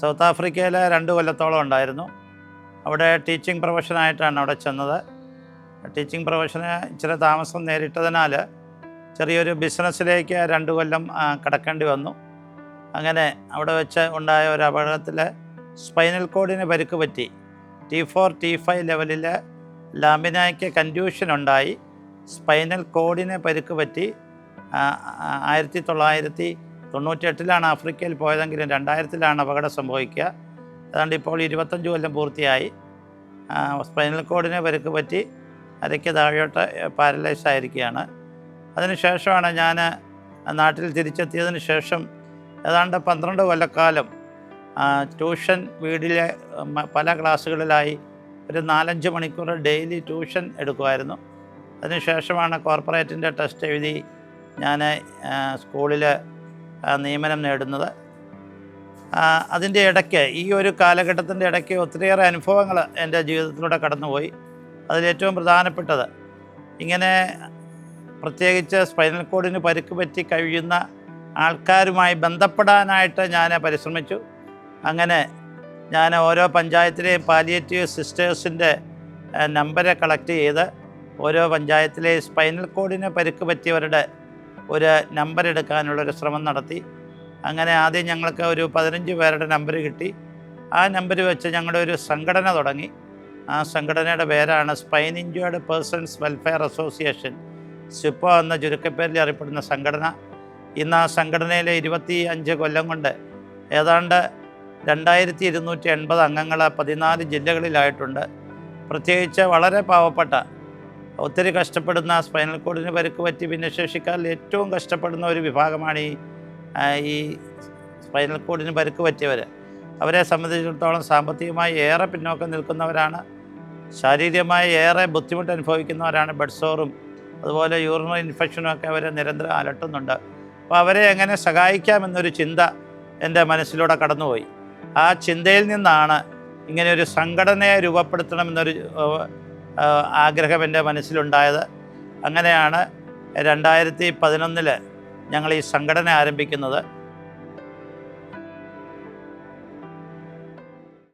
South ആഫ്രിക്കയിൽ രണ്ട് കൊല്ലത്തോളം ഉണ്ടായിരുന്നു. അവിടെ ടീച്ചിങ് പ്രൊഫഷനായിട്ടാണ് അവിടെ ചെന്നത്. ടീച്ചിങ് പ്രൊഫഷന് ഇച്ചിരി താമസം നേരിട്ടതിനാൽ ചെറിയൊരു ബിസിനസ്സിലേക്ക് രണ്ട് കൊല്ലം കടക്കേണ്ടി വന്നു. അങ്ങനെ അവിടെ വെച്ച് ഉണ്ടായ ഒരു അപകടത്തിൽ സ്പൈനൽ കോഡിന് പരുക്ക് പറ്റി. ടി ഫോർ ടി ഫൈവ് ലെവലിൽ ലാമിനായ്ക്ക് കൺഫ്യൂഷൻ ഉണ്ടായി. സ്പൈനൽ കോഡിന് പരുക്ക് പറ്റി. ആയിരത്തി തൊള്ളായിരത്തി തൊണ്ണൂറ്റെട്ടിലാണ് ആഫ്രിക്കയിൽ പോയതെങ്കിലും രണ്ടായിരത്തിലാണ് അപകടം സംഭവിക്കുക. ഏതാണ്ട് ഇപ്പോൾ ഇരുപത്തഞ്ച് കൊല്ലം പൂർത്തിയായി. സ്പൈനൽ കോഡിന് പരുക്ക് പറ്റി അരയ്ക്ക് താഴോട്ട് പാരലൈസ് ആയിരിക്കുകയാണ്. അതിനുശേഷമാണ് ഞാൻ നാട്ടിൽ തിരിച്ചെത്തിയതിന് ശേഷം ഏതാണ്ട് പന്ത്രണ്ട് കൊല്ലക്കാലം ട്യൂഷൻ വീടിലെ പല ക്ലാസ്സുകളിലായി ഒരു നാലഞ്ച് മണിക്കൂർ ഡെയിലി ട്യൂഷൻ എടുക്കുമായിരുന്നു. അതിനുശേഷമാണ് കോർപ്പറേറ്റിന്റെ ടെസ്റ്റ് എഴുതി ഞാൻ സ്കൂളിൽ നിയമനം നേടുന്നത്. അതിന്റെ ഇടയ്ക്ക് ഈ ഒരു കാലഘട്ടത്തിന്റെ ഇടയ്ക്ക് ഒത്തിരിയേറെ അനുഭവങ്ങൾ എന്റെ ജീവിതത്തിലൂടെ കടന്നുപോയി. അതിലേറ്റവും പ്രധാനപ്പെട്ടത് ഇങ്ങനെ പ്രത്യേകിച്ച് സ്പൈനൽ കോഡിന് പരുക്ക് പറ്റി കഴിയുന്ന ആൾക്കാരുമായി ബന്ധപ്പെടാനായിട്ട് ഞാൻ പരിശ്രമിച്ചു. അങ്ങനെ ഞാൻ ഓരോ പഞ്ചായത്തിലെയും പാലിയേറ്റീവ് സിസ്റ്റേഴ്സിന്റെ നമ്പരെ കളക്ട് ചെയ്ത് ഓരോ പഞ്ചായത്തിലെയും സ്പൈനൽ കോഡിന് പരുക്ക് പറ്റിയവരുടെ ഒരു നമ്പർ എടുക്കാനുള്ള ഒരു ശ്രമം നടത്തി. അങ്ങനെ ആദ്യം ഞങ്ങൾക്ക് ഒരു പതിനഞ്ച് പേരുടെ നമ്പർ കിട്ടി. ആ നമ്പർ വെച്ച് ഞങ്ങളുടെ ഒരു സംഘടന തുടങ്ങി. ആ സംഘടനയുടെ പേരാണ് spine injured persons welfare association SIPA എന്ന ചുരുക്കപ്പേരിൽ അറിയപ്പെടുന്ന സംഘടന. ഇന്ന് ആ സംഘടനയിലെ ഇരുപത്തി അഞ്ച് കൊല്ലം കൊണ്ട് ഏതാണ്ട് രണ്ടായിരത്തി ഇരുന്നൂറ്റി എൺപത് അംഗങ്ങൾ പതിനാല് ജില്ലകളിലായിട്ടുണ്ട്. പ്രത്യേകിച്ച് വളരെ പാവപ്പെട്ട ഒത്തിരി കഷ്ടപ്പെടുന്ന സ്പൈനൽ കോഡിന് പരുക്ക് പറ്റി ഭിന്നശേഷിക്കാരിൽ ഏറ്റവും കഷ്ടപ്പെടുന്ന ഒരു വിഭാഗമാണ് ഈ സ്പൈനൽ കോഡിന് പരുക്ക് പറ്റിയവർ അവരെ സംബന്ധിച്ചിടത്തോളം സാമ്പത്തികമായി ഏറെ പിന്നോക്കം നിൽക്കുന്നവരാണ്. ശാരീരികമായി ഏറെ ബുദ്ധിമുട്ട് അനുഭവിക്കുന്നവരാണ് ബെഡ്സോറും അതുപോലെ യൂറിനറി ഇൻഫെക്ഷനും ഒക്കെ അവരെ നിരന്തരം അലട്ടുന്നുണ്ട്. അപ്പോൾ അവരെ എങ്ങനെ സഹായിക്കാമെന്നൊരു ചിന്ത എന്റെ മനസ്സിലൂടെ കടന്നുപോയി. ആ ചിന്തയിൽ നിന്നാണ് ഇങ്ങനെ ഒരു സംഘടനയെ രൂപപ്പെടുത്തണമെന്നൊരു ആഗ്രഹം എന്റെ മനസ്സിലുണ്ടായത്. അങ്ങനെയാണ് രണ്ടായിരത്തി പതിനൊന്നിൽ ഞങ്ങൾ ഈ സംഘടന ആരംഭിക്കുന്നത്.